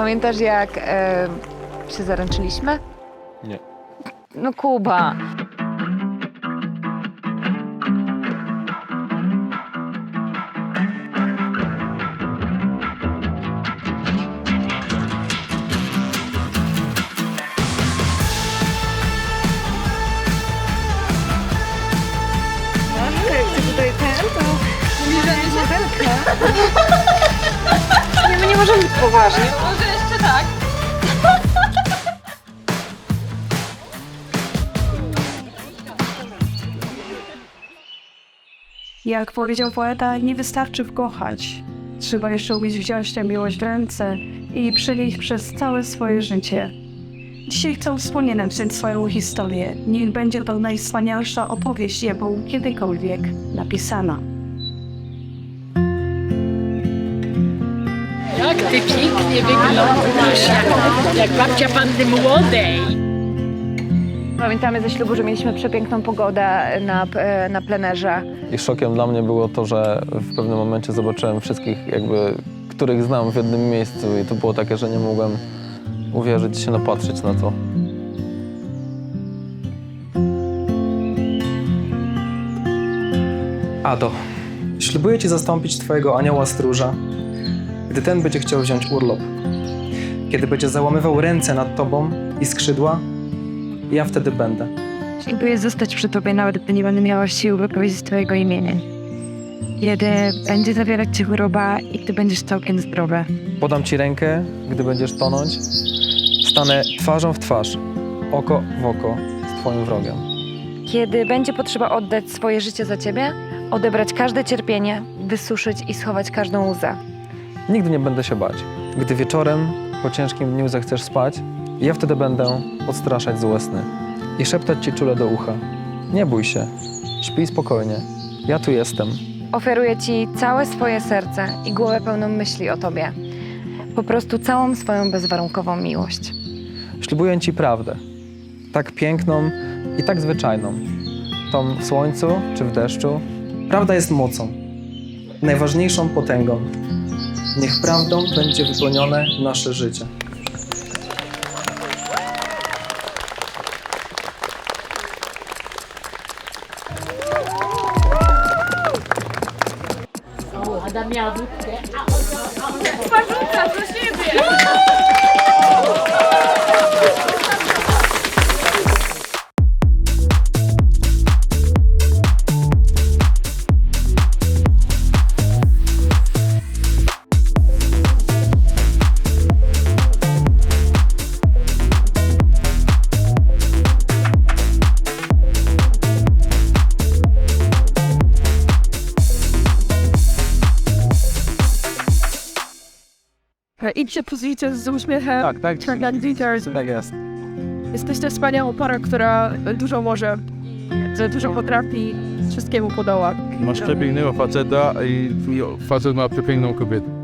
Pamiętasz jak e, się zaręczyliśmy? Nie. No Kuba. My nie możemy być poważni. Może jeszcze tak. Jak powiedział poeta, nie wystarczy wkochać. Trzeba jeszcze umieć wziąć tę miłość w ręce i przynieść przez całe swoje życie. Dzisiaj chcę wspólnie napisać swoją historię. Niech będzie to najwspanialsza opowieść, jaką kiedykolwiek napisana. Jak ty pięknie wyglądasz, jak, jak babcia panny młodej. Pamiętamy ze ślubu, że mieliśmy przepiękną pogodę na, e, na plenerze. I szokiem dla mnie było to, że w pewnym momencie zobaczyłem wszystkich jakby, których znam w jednym miejscu i to było takie, że nie mogłem uwierzyć się, napatrzeć na to. Ado, ślubuję Ci zastąpić Twojego anioła stróża, gdy ten będzie chciał wziąć urlop. Kiedy będzie załamywał ręce nad Tobą i skrzydła, ja wtedy będę. Dziękuję zostać przy tobie, nawet gdy nie będę miała sił wypowiedzieć twojego imienia. Kiedy będzie zawierać cię choroba i gdy będziesz całkiem zdrowy. Podam Ci rękę, gdy będziesz tonąć. Stanę twarzą w twarz, oko w oko z Twoim wrogiem. Kiedy będzie potrzeba oddać swoje życie za ciebie, odebrać każde cierpienie, wysuszyć i schować każdą łzę. Nigdy nie będę się bać. Gdy wieczorem po ciężkim dniu zechcesz spać, ja wtedy będę odstraszać złe sny i szeptać Ci czule do ucha. Nie bój się, śpij spokojnie, ja tu jestem. Oferuję ci całe swoje serce i głowę pełną myśli o tobie. Po prostu całą swoją bezwarunkową miłość. Ślubuję Ci prawdę, tak piękną i tak zwyczajną. Tą w słońcu czy w deszczu. Prawda jest mocą, najważniejszą potęgą. Niech prawdą będzie wypełnione nasze życie. Adam miała wódkę, Idźcie pozycję z uśmiechem. Tak, tak. Tak jest. Jesteście wspaniałą parą, która dużo może, że dużo potrafi, wszystkiemu podoła. Masz przepięknego faceta i facet ma przepiękną kobietę.